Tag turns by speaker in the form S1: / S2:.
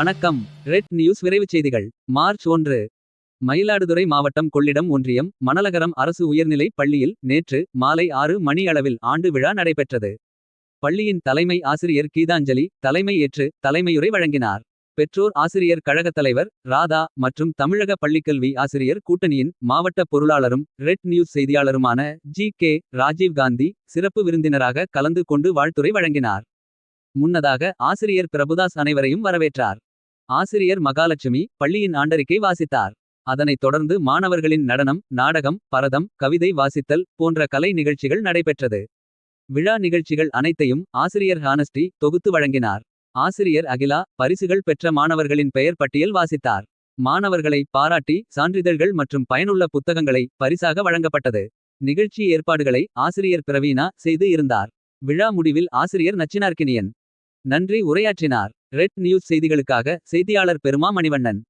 S1: வணக்கம். Red news விரைவுச் செய்திகள். மார்ச் ஒன்று. மயிலாடுதுறை மாவட்டம் கொள்ளிடம் ஒன்றியம் மணலகரம் அரசு உயர்நிலைப் பள்ளியில் நேற்று மாலை ஆறு மணி அளவில் ஆண்டு விழா நடைபெற்றது. பள்ளியின் தலைமை ஆசிரியர் கீதாஞ்சலி தலைமை ஏற்று தலைமையுரை வழங்கினார். பெற்றோர் ஆசிரியர் கழகத் தலைவர் ராதா மற்றும் தமிழக பள்ளிக்கல்வி ஆசிரியர் கூட்டணியின் மாவட்ட பொருளாளரும் ரெட் நியூஸ் செய்தியாளருமான ஜி கே ராஜீவ் காந்தி சிறப்பு விருந்தினராக கலந்து கொண்டு வாழ்த்துரை வழங்கினார். முன்னதாக ஆசிரியர் பிரபுதாஸ் அனைவரையும் வரவேற்றார். ஆசிரியர் மகாலட்சுமி பள்ளியின் ஆண்டறிக்கை வாசித்தார். அதனைத் தொடர்ந்து மாணவர்களின் நடனம் நாடகம் பரதம் கவிதை வாசித்தல் போன்ற கலை நிகழ்ச்சிகள் நடைபெற்றது. விழா நிகழ்ச்சிகள் அனைத்தையும் ஆசிரியர் ஹானஸ்டி தொகுத்து வழங்கினார். ஆசிரியர் அகிலா பரிசுகள் பெற்ற மாணவர்களின் பெயர் பட்டியல் வாசித்தார். மாணவர்களை பாராட்டி சான்றிதழ்கள் மற்றும் பயனுள்ள புத்தகங்களை பரிசாக வழங்கப்பட்டது. நிகழ்ச்சி ஏற்பாடுகளை ஆசிரியர் பிரவீனா செய்து இருந்தார். விழா முடிவில் ஆசிரியர் நச்சினார்க்கினியன். நன்றி உரையாற்றினார். ரெட் நியூஸ் செய்திகளுக்காக செய்தியாளர் பெருமா மணிவண்ணன்